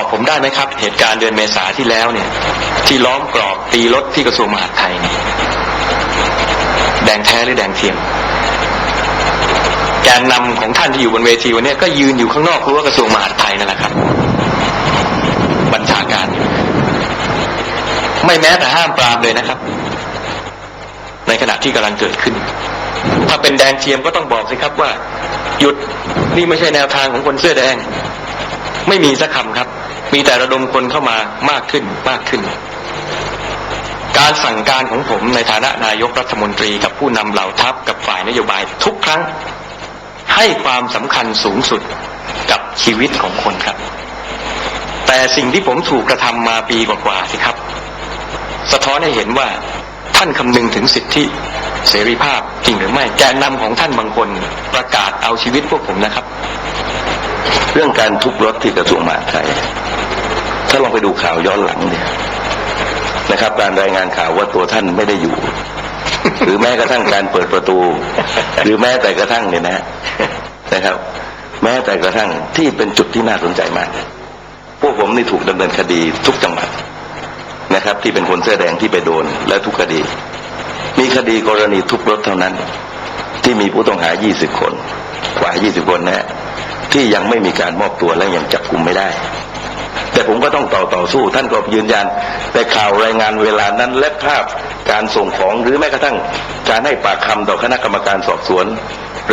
อบผมได้ไหมครับ เหตุการณ์เดือนเมษาที่แล้วเนี่ย ที่ล้อมกรอบตีรถที่กระทรวงมหาดไทยเนี่ยแดงแท้หรือแดงเทียมแกนนำของท่านที่อยู่บนเวทีวันนี้ก็ยืนอยู่ข้างนอกรั้วกระทรวงมหาดไทยนั่นแหละครับ บัญชาการ ไม่แม้แต่ห้ามปรามเลยนะครับ ในขณะที่กำลังเกิดขึ้น ถ้าเป็นแดงเทียมก็ต้องบอกสิครับว่า หยุดนี่ไม่ใช่แนวทางของคนเสื้อแดง ไม่มีสักคำครับ มีแต่ระดมคนเข้ามามากขึ้นมากขึ้น การสั่งการของผมในฐานะนายกรัฐมนตรีกับผู้นำเหล่าทัพกับฝ่ายนโยบายทุกครั้ง ให้ความสำคัญสูงสุดกับชีวิตของคนครับ แต่สิ่งที่ผมถูกกระทำมาปีกว่าๆสิครับ สะท้อนให้เห็นว่าท่านคำนึงถึงสิทธิเสรีภาพจริงหรือไม่แกนนำของท่านบางคนประกาศเอาชีวิตพวกผมนะครับ เรื่องการทุบรถที่กระทรวงมหาดไทยถ้าลองไปดูข่าวย้อนหลังเนี่ยนะครับ การรายงานข่าวว่าตัวท่านไม่ได้อยู่ หรือแม้กระทั่งการเปิดประตู หรือแม้แต่กระทั่งเนี่ยนะนะครับ แม้แต่กระทั่งที่เป็นจุดที่น่าสนใจมาก พวกผมนี่ถูกดำเนินคดีทุกจังหวัดนะครับ ที่เป็นคนเสื้อแดงที่ไปโดน และทุกคดี มีคดีกรณีทุบรถเท่านั้น ที่มีผู้ต้องหา 20 คน กว่า 20 คนนะฮะ ที่ยังไม่มีการมอบตัวและยังจับกลุ่มไม่ได้ แต่ผมก็ต้องต่อต่อสู้ ท่านก็ยืนยัน แต่ข่าวรายงานเวลานั้นและภาพการส่งของหรือแม้กระทั่งการให้ปากคำต่อคณะกรรมการสอบสวน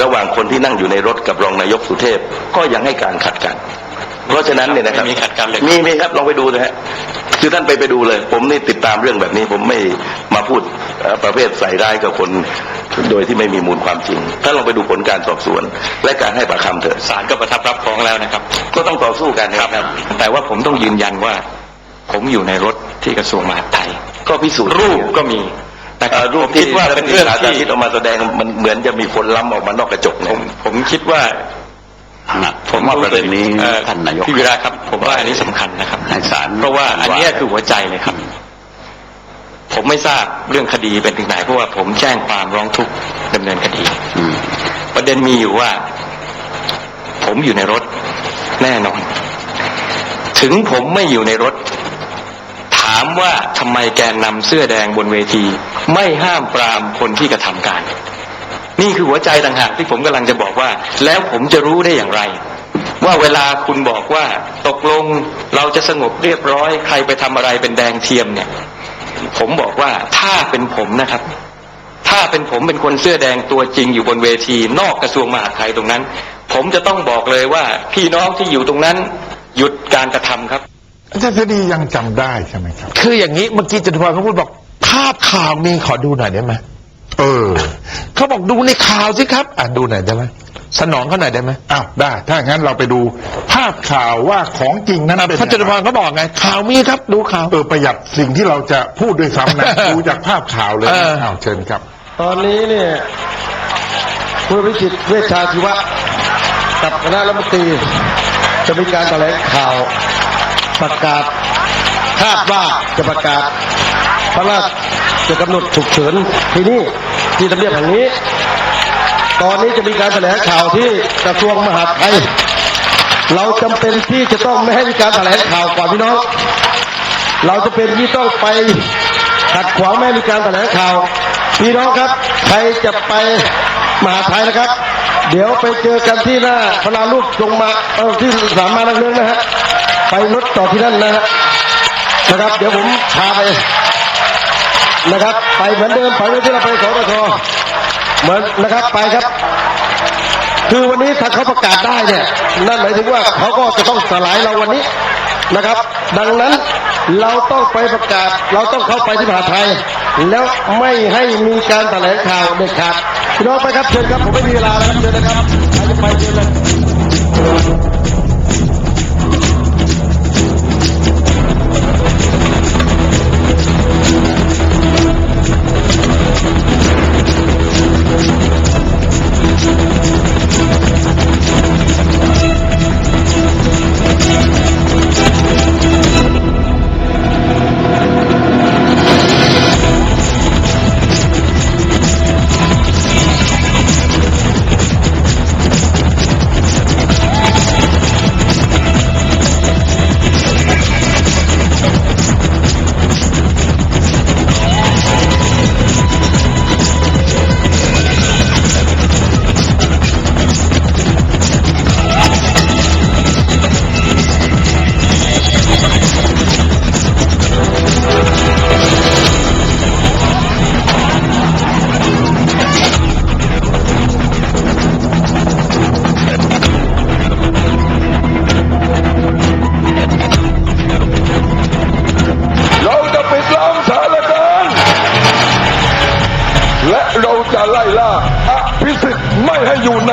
ระหว่างคนที่นั่งอยู่ในรถกับรองนายกสุเทพก็ยังให้การขัดกัน เพราะฉะนั้นเนี่ยนะครับไม่มีขัดกันเลยมีมีครับลองไปดูนะฮะ คือท่านไปไปดูเลย ผมนี่ติดตามเรื่องแบบนี้ ผมไม่มาพูดเอ่อประเภทใส่ร้ายกับคนโดยที่ไม่มีมูลความจริงถ้าลองไปดูผลการสอบสวน และการให้ปากคำเถอะศาลก็ประทับรับฟ้องแล้วนะครับ ก็ต้องต่อสู้กันนะครับ แต่ว่าผมต้องยืนยันว่า ผมอยู่ในรถที่กระทรวงมหาดไทย ก็พิสูจน์รูปก็มีนะคเอ่รับอรูปผมที่คิดว่าเป็นเรื่องสาที่ธิตออกมาแสดงมันเหมือนจะมีคนล้ำออกมานอกกระจกผเนี่ยมผมคิดว่า ผมว่าประเด็นนี้อ่อท่านนายกพี่วิระครับ ผมว่าอันนี้สำคัญนะครับให้ศาลเพราะว่าอันเนี้ยคือหัวใจเลยครับ ผมไม่ทราบเรื่องคดีเป็นถึงไหนเพราะว่าผมแจ้งความร้องทุกข์ดำเนินคดีอืมประเด็นมีอยู่ว่า ผมอยู่ในรถแน่นอน ถึงผมไม่อยู่ในรถ ถามว่าทำไมแกนนำเสื้อแดงบนเวที ไม่ห้ามปรามคนที่กระทำการ นี่คือหัวใจต่างหากที่ผมกำลังจะบอกว่า แล้วผมจะรู้ได้อย่างไร ว่าเวลาคุณบอกว่าตกลงเราจะสงบเรียบร้อย ใครไปทำอะไรเป็นแดงเทียมเนี่ย ผมบอกว่าถ้าเป็นผมนะครับ ถ้าเป็นผมเป็นคนเสื้อแดงตัวจริงอยู่บนเวที นอกกระทรวงมหาดไทยตรงนั้น ผมจะต้องบอกเลยว่า พี่น้องที่อยู่ตรงนั้น หยุดการกระทำครับอาจารย์เสรียังจำได้ใช่ไหมครับ คืออย่างนี้เมื่อกี้จตุพรเขาพูดบอกภาพข่าวมีขอดูหน่อยได้ไหมเออ เขาบอกดูในข่าวสิครับ อะดูหน่อยได้ไหมสนองเขาหน่อยได้ไหมอ้าวได้ ถ้างั้นเราไปดูภาพข่าวว่าของจริงนั้นเป็นพระจตุพรเขาบอกไง ข่าวมีครับดูข่าวเออประหยัดสิ่งที่เราจะพูดด้วยซ้ำนะดูจากภาพข่าวเลยเอนะออ้าวเชิญครับ ตอนนี้เนี่ยคุณวิจิตรเวชชาชีวะกับคณะรัฐมนตรีจะมีการแถลงข่าวประกาศคาดว่าจะประกาศพระราชกำหนดฉุกเฉินที่นี่ ที่ทำเนียบแห่งนี้ ตอนนี้จะมีการแถลงข่าวที่กระทรวงมหาดไทย เราจำเป็นที่จะต้องไม่ให้มีการแถลงข่าวก่อนพี่น้อง เราจะเป็นที่ต้องไปขัดขวางไม่ให้มีการแถลงข่าว พี่น้องครับ ใครจะไปมหาไทยนะครับ เดี๋ยวไปเจอกันที่หน้าพลารูปจงมาเออที่สามมานักเรื่องนะฮะไปรถต่อที่นั่นนะฮะนะครับ เดี๋ยวผมพาไป นะครับ ไปเหมือนเดิมไปเหมือนที่เราไปสตชเหมือนนะครับไปครับ คือวันนี้ถ้าเขาประกาศได้เนี่ยนั่นหมายถึงว่าเขาก็จะต้องสลายเราวันนี้นะครับ ดังนั้นเราต้องไปประกาศ เราต้องเข้าไปที่มหาไทย แล้วไม่ให้มีการแถลงข่าวเด็ดขาดพี่น้องไปครับเชิญครับผมไม่มีเวลาแล้วครับเชิญนะครับใครจะไปเชิญเลย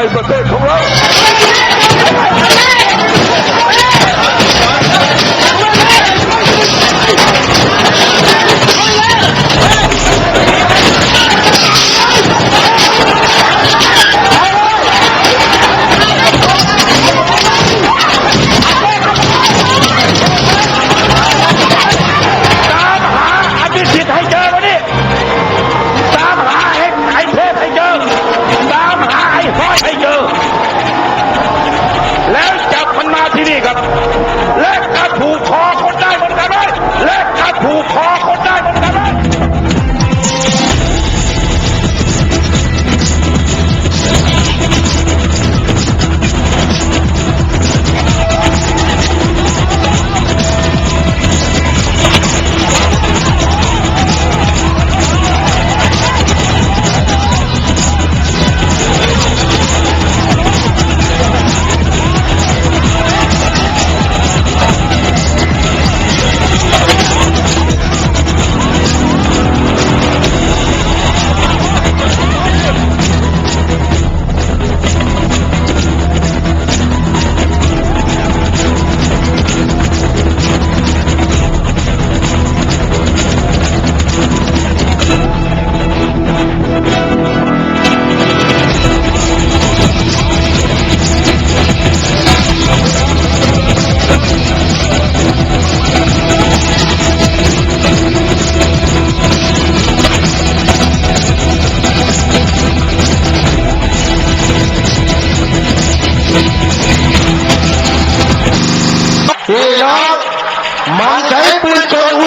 อยู่ใ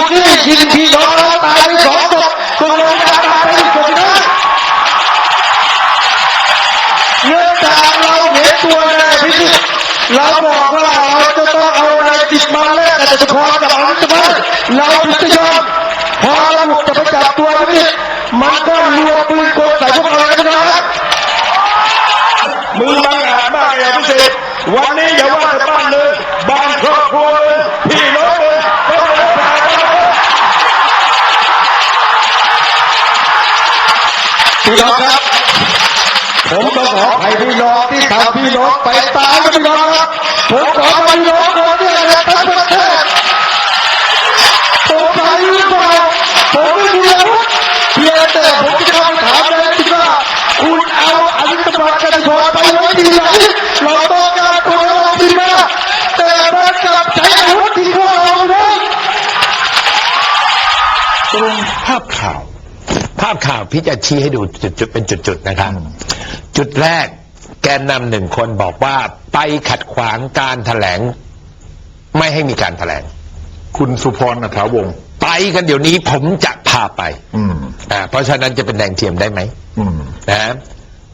ที่ยิงพี่น้องตายไปสองศพตัวเราตายไปอีกศพนะเนื่องจากเราเห็นตัวแน่พิสิทธิ์เราบอกว่าเราจะต้องเอาอะไรติดมาแลกกับจะพอกับอันตรายเราถึงจะยอมพอเราจะไปจับตัวพิสิทธิ์มันก็รัวปืนกลใส่พวกเราเลยนะครับ มือบังอาจมากเลยพิเศษวันนี้อย่าว่าแต่บ้านเลยบ้านครอบครัวเลยพี่น้องเลยก็เลยตายกันเลย พี่น้องครับ ผมต้องขออภัยพี่น้องที่ทำพี่น้องไปตายนพี่น้องครับผมขอพี่น้องโดนเนี่ยนะทั้งประเทศผมไปหรือเปล่าผมไม่มีอาวุธเพียงแต่ผมจะคำถามเลยที่ว่าคุณเอาอลิตบัตกันชอไปไว้ที่ไหนเราต้องการคนเราที่มาแต่มันกลับใช้อาวุธที่พวกเราเลยตรงภาพข่าวาพข่าวพี่จะชี้ให้ดูจุดๆเป็นจุดๆนะครับ จุดแรกแกนนำหนึ่งคนบอกว่าไปขัดขวางการแถลง ไม่ให้มีการแถลง คุณสุพรอัฐาวงศ์ไปกันเดี๋ยวนี้ผมจะพาไปอืมอ่าเพราะฉะนั้นจะเป็นแดงเทียมได้ไหมอืมนะ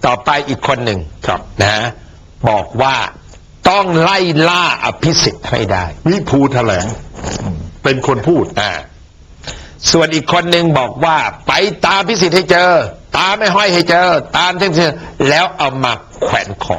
ต่อไปอีกคนหนึ่งครับนะ บอกว่าต้องไล่ล่าอภิสิทธิ์ให้ได้ วิภูแถลงอืมเป็นคนพูดอ่า ส่วนอีกคนหนึ่งบอกว่า ไปตามพิสิทธิ์ให้เจอ ตามไม่ห้อยให้เจอ ตามเช่นแล้วเอามาแขวนคอ